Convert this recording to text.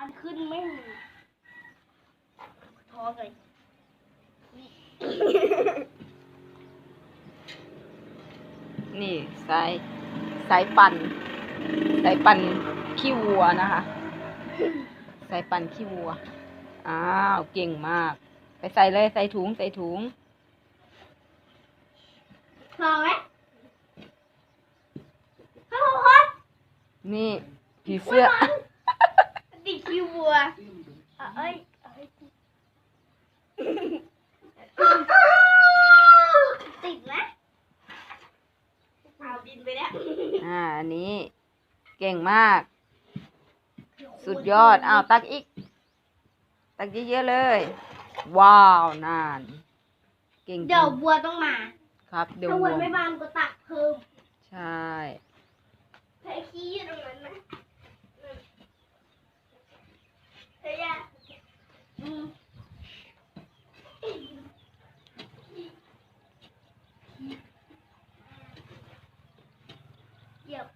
ฟันขึ้นไม่มีท้อเลยนี่สายสายปั่นสายปั่นขี้วัวนะคะสายปั่นขี้วัว อ้าว เก่งมาก ไปใส่เลยใส่ถุงใส่ถุงพอไหมพอพอนี่ผีเสื้อติ ดคิวบัวอะเอ้ยเอ้ยติดนะเอาดินไปแล้วอ่าอันนี้ เก่งมาก สุดยอดอ้าวตักอีก ตักเยอะๆเลย ว้าวนาน เก่งจริเดี๋ยวงบัวต้องมา ครับเดี๋ยวถ้าวัวัวนไม่มามันก็ตักเพิ่ม Yep.